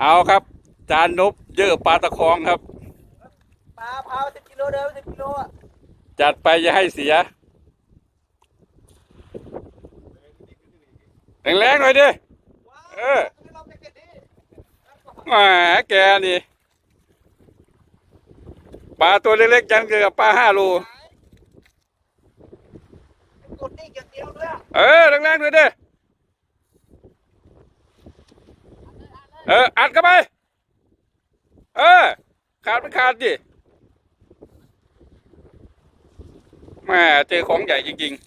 เอาครับ จานนบเยอะปลาตะคองครับ ปลาเผาสิบกิโลเดิมสิบกิโลอะจัดไปอย่าให้เสีย แรงๆหน่อยดิ เออ แหมแกนี่ ปลาตัวเล็กๆยังเกือบปลาห้าโล กดนี่อย่างเดียวเลยอะ เออ แรงๆหน่อยดิ เออ อัดเข้าไป เออ ขาดไม่ขาดดิแม่เจอของใหญ่จริงๆ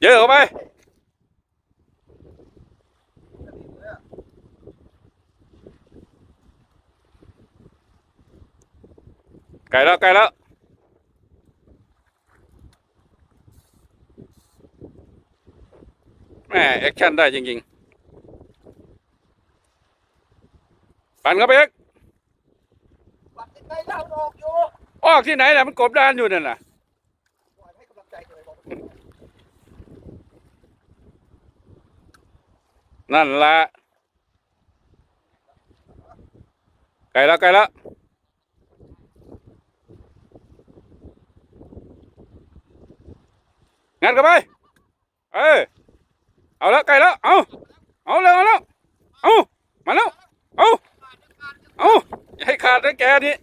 เยอะเข้าไป ไกลแล้วไกลแล้ว แม่แอ คชั่นได้จริงๆ ปั่นเข้าไปเอกปัดยังไงเราออกอยู่ออกที่ไหนน่ะมันกบดานอยู่นั่นน่ะ ปล่อยให้กำลังใจเลยบอกนั่นละไกลแล้วไกลแล้วงัดเข้าไป เออ เอาแล้วไกลแล้ว เอาเอาแล้วเอาแล้วเอามาแล้ว เอาเอาอย่าให้ขาดนะแกนี่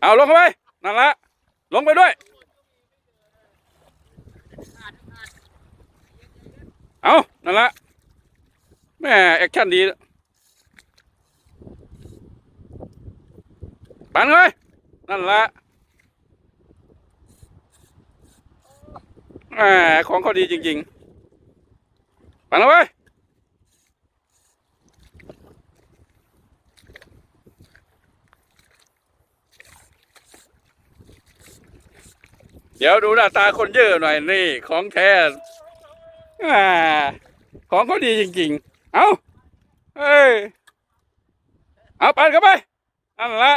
เอาลงเข้าไปนั่นละลงไปด้วย เอานั่นละแม่แอคชั่นดีปันเลยนั่นละ แหมของเขาดีจริงๆปันเอาไว้เดี๋ยวดูหน้าตาคนเยอะหน่อยนี่ของแท้อของเขาดีจริงๆ เอาเอ้ย เอาไปเข้าไป นั่นแหละ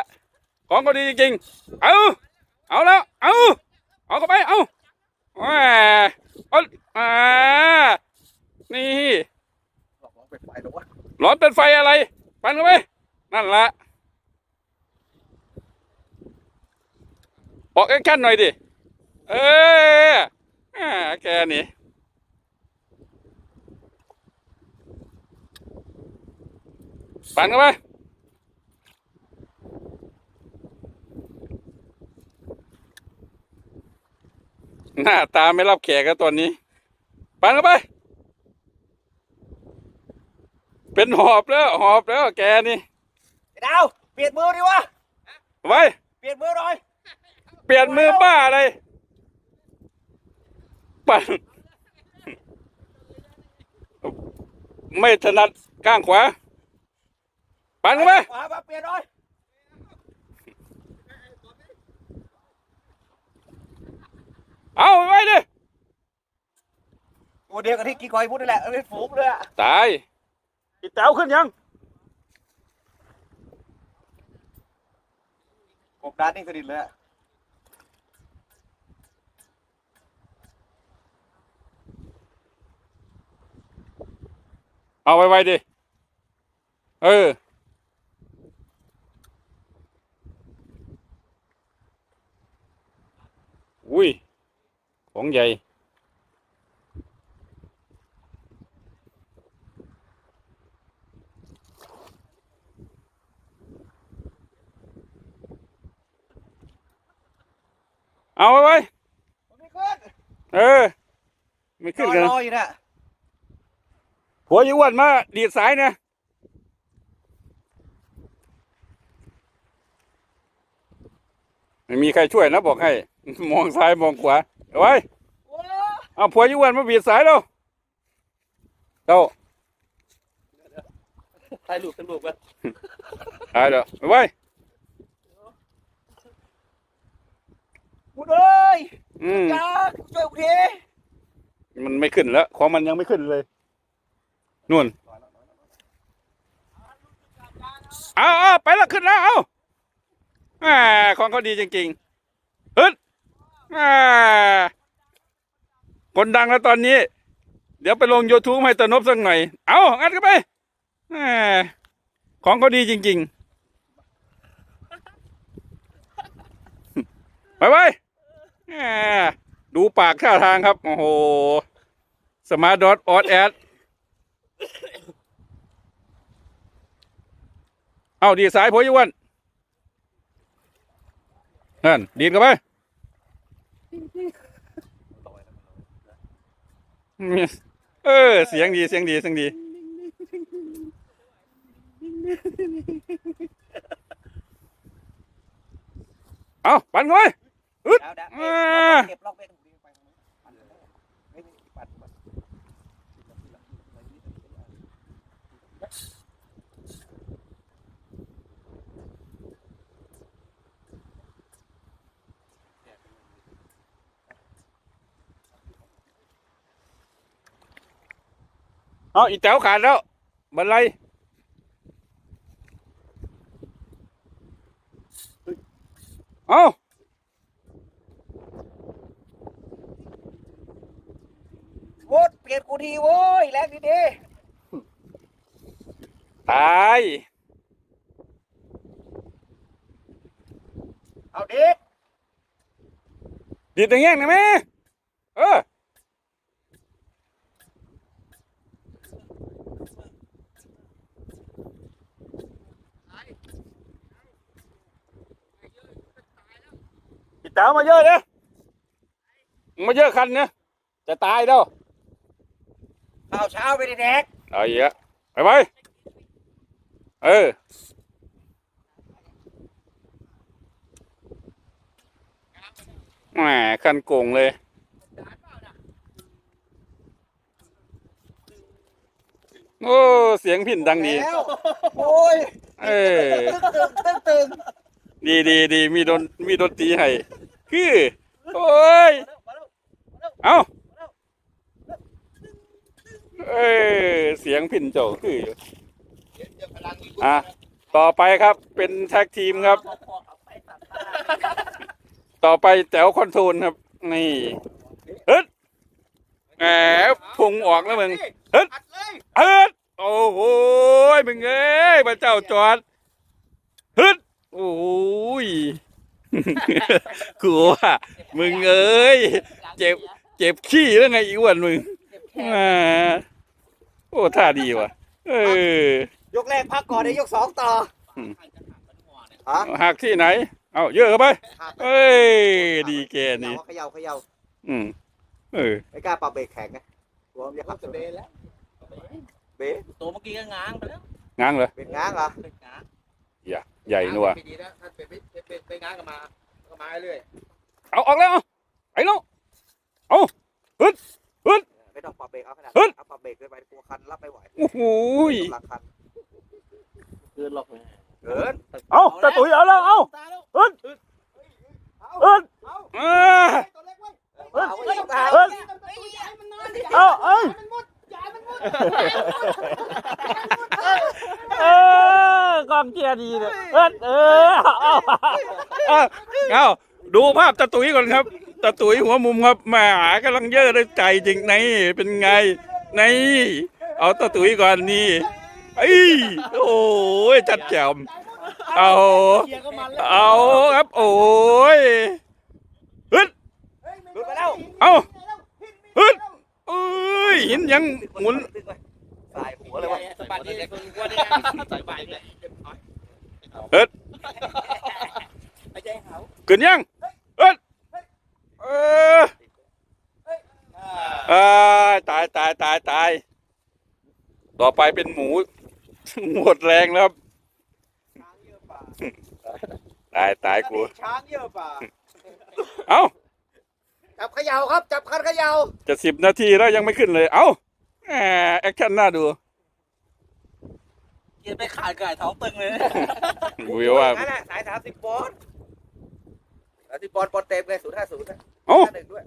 ของเขาดีจริงๆ เอา เอาแล้ว เอา เอาเข้าไป เอา อาอ่านี่บอกว่าเป็นไฟหรอวะร้อนเป็นไฟอะไร ปันเข้าไปนั่นละบอกแอคชั่นหน่อยดิ เอออ่าแกนี่ปันเข้าไป หน้าตาไม่รับแขกแล้วตอนนี้ปันเข้าไป เป็นหอบแล้ว หอบแล้วแกนี่ไอ้ดาวเปลี่ยนมือดิวะไว้เปลี่ยนมือหน่อย เปลี่ยนมือบ้าอะไรปันไม่ถนัดข้างขวาปันเข้าไปขวามาเปลี่ยนหน่อย เอาไว้ดิ ตัวเดียวกับที่กี่คอยพูดนี่แหละเป็นฝูงเลยอะตาย อีแต๋วขึ้นยัง กบดานนี่สนิทเลยอะเอาไว้ไว้ดิ เออ อุ้ย ของใหญ่ เอาไว้ไว้มันไม่ขึ้นเออ ไม่ขึ้นกันรนะออยู่น่ะหัวอยี่อ้วนมาดีดสายนะไม่มีใครช่วยนะบอกให้ มองซ้ายมองขวาเอาไว้โอ้เอาผัวอยี่อ้วนมาบีดสายเราเจ้าถ่ายรูปถ่ายรูปกันตายแล้วเอาไว้ พูด เอ้ยอืมจ้าช่วยกูทีมันไม่ขึ้นแล้ว ของมันยังไม่ขึ้นเลยนู่นเอาเอาไปแล้วขึ้นแล้วเอาแหมของเขาดีจริงๆฮึดแหมคนดังแล้วตอนนี้ เดี๋ยวไปลง YouTube ให้ตะนบสักหน่อย เอางัดกันไปแหมของเขาดีจริงๆ ไปไปแหม ดูปากท่าทางครับ โอ้โห สมาร์ทดอทออแอดเอาดีสายพยอ้วันนั่น ดีดกันไปเออ เสียงดี เสียงดี เสียงดี เอา ปั่นกันไปดาวดาวอ่าเก็บล็อกเบนไปตรงนู้นปั่นเลยไม่ไม่ปั่นปั่นเอาอีแต๋วขาดแล้วบันไลเอา โว้ย เปลี่ยนกูทีโว้ยแรงดีดีตาย เอาเด็กดีดอย่างเงี้ยนะแม่เอออีแต๋วมาเยอะเนี่ยมาเยอะคันเนี่ยจะตายแล้ว เอาเช้าไปดิแดกเอาอีกอะไปไปเออแหมคันโกงเลยโอ้เสียงผินดังดีแล้วโอ้ยเออตึงตึงตึงดีดีดีมีดนมีดนตรีให้คือโอ้ย เอา เออเสียงผินเจ้าคืออยู่อะต่อไปครับเป็นแท็กทีมครับ ต่อไปแต๋วคอนโทรลครับ นี่ฮึดแหมพุงออกแล้วมึงฮึดอัดเลยฮึดโอ้โหมึงเอ้ยพระเจ้าจอดฮึดโอ้ยกูว่ามึงเอ้ย เจ็บ เจ็บขี้แล้วไงอีอ้วนมึงแหม โอ้ท่าดีว่ะ เออ ยกแรกพักก่อนเดี๋ยวยกสองต่ออืม ฮะหักที่ไหน เอาเยอะเข้าไปหักเอ้ย ดีแกนี่ เขย่าเขย่าอืม เออ ไม่กล้าปรับเบรกแข็งไงกลัวมันจะขับจะเบนแล้วเบรกตัวเมื่อกี้ก็ง้างไปแล้วง้างเหรอเป็นง้างเหรอเป็นง้างใหญ่นัวไม่ดีนะถ้าเป็นเป็นเป็นเป็นง้างกันมาก็มาเรื่อยเอาออกแล้ว เอาไปแล้ว ไม่ต้องปรับเบรกเอาขนาดเฮ้ยเอาปรับเบรกเลยไปกลัวคันรับไม่ไหวโอ้โหยกำลังคันคืนหรอกเกินเอาตะตุ๋ยเอาแล้วเอาตายแล้วเอิ้นเอิ้นเออตัวเล็กไว้เอาไว้ตายเอิ้นเอาเอ้ยเออกองเชียร์ดีเลยเอิ้นเออเอาเอาเอาดูภาพตะตุ๋ยก่อนครับ ตะตุ๋ยหัวมุมครับแหมากำลังเยอะด้วยใจจริงนี่เป็นไงนี่เอาตะตุ๋ยก่อนนี่ไอ้ยโอ้ยจัดแจมเอาเกียร์ก็มันแล้วเอาครับ โอ้ยฮึดหลุดไปแล้วเอาฮึดเอ้ยหินยังหมุนดึงไปสายหัวเลยวะสบัดนี่คนกลัวนี่ใส่ใบเลยไอ้ใจเขาขึ้นยังฮึด เออเอ้ยตายตายตายตาย ต่อไปเป็นหมู หมดแรงแล้วครับช้างเยอะป่าตายตายกูช้างเยอะป่าเอ้า จับเขย่าครับ จับคันเขย่าจะสิบนาทีแล้วยังไม่ขึ้นเลย เอ้าแหมแอคชั่นน่าดูเกียร์ไปขาดไก่ท้องตึงเลยวิวว่า นั่นแหละสายสามสิบปอนด์ สามสิบปอนด์ปอนด์เต็มเลยศูนย์ห้าศูนย์นะเอ้า ห้าหนึ่งด้วย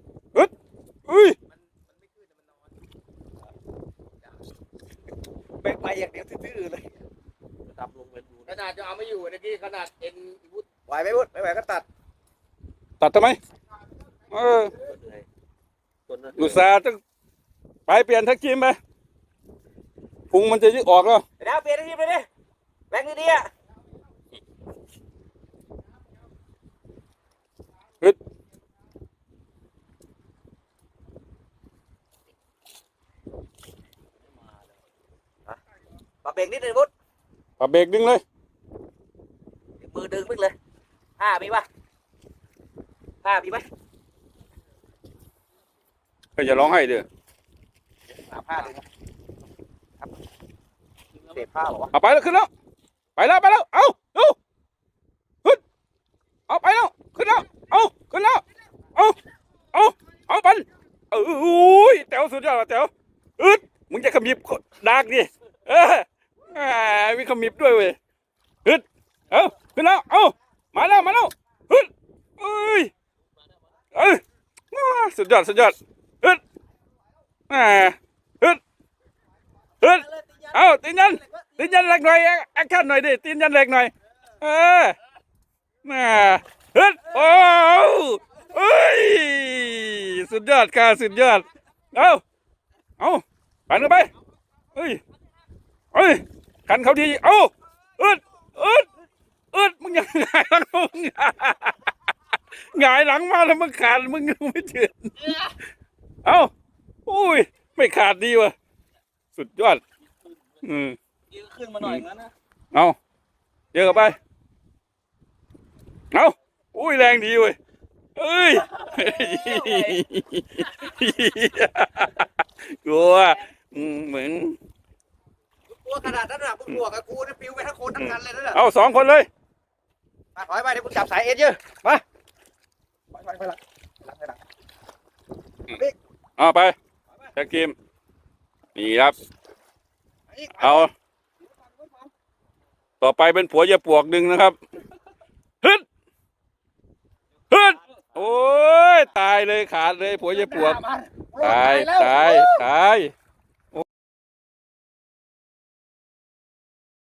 อุ้ยเป็นไปอย่างเดียวทื่อๆเลยตับลงเป็นรูขนาดจะเอาไม่อยู่เมื่อกี้ขนาดเอ็นวุฒไหวไหมพุทธไม่ไหวก็ตัดตัดทำไมเออตัวอุตส่าห์ต้องไปเปลี่ยนทักกิมไปพุงมันจะยึดออกแล้ว เดี๋ยวเปลี่ยนทีมเลยดิแรงดีๆอะ ฮึดปรับเบรกนิดนึงพุทธปรับเบรกดึงเลยมือดึงมึงเลยผ้ามีปะผ้ามีไหมก็อย่าร้องไห้เด้อหาผ้าดึงนะครับเศษผ้าเหรอวะเอาไปแล้วขึ้นแล้ว ไปแล้วไปแล้ว เอาเอาขึ้น เอาไปแล้ว ขึ้นแล้ว เอาขึ้นแล้ว เอาเอาเอาปันเอออุ้ยแต๋วสุดยอดว่ะแต๋วอึดมึงจะขมิบดากดิเอออ่ามีขมิบด้วยเว้ยอึดเอาขึ้นแล้ว เอามาแล้ว มาแล้วอึดเอ้ยเอ้ยสุดยอด สุดยอดอึดอ่าอึดอึดเอาตีนยันตีนยันเหล็กหน่อยแอคชั่นหน่อยดิตีนยันเหล็กหน่อย เออ น่าฮึดโอ้เอ้ยสุดยอดค่ะสุดยอด เอาเอาปั่นกันไปเอ้ยเอ้ยขันเขาทีเอาอึดอึดอึดมึงยังไงหลังมึงหงายหลังมาแล้วมึงขาดมึงไม่เถื่อนเอาอุ้ย ไม่ขาดดีว่ะสุดยอด อืมยื้อขึ้นมาหน่อยงั้นนะ เอาเยอะไป เอาอุ้ยแรงดีเว้ยเอ้ยกลัวอืมเหมือนตัวขนาดนั้นน่ะมึงบวกกับกูนี่ปิวไปทั้งคนทั้งคันเลยนั่นน่ะเอาสองคนเลยมาถอยไปเดี๋ยวกูจับสายเอ็นเยอะมาไปไปไปหลังหลังไปหลังเอาไปแท็กทีมนี่ครับ เอาต่อไปเป็นผัวอยาปวกดึงนะครับฮึดฮึด โอ้ย ตายเลยขาดเลยผัวอยาปวก ตาย ตาย ตาย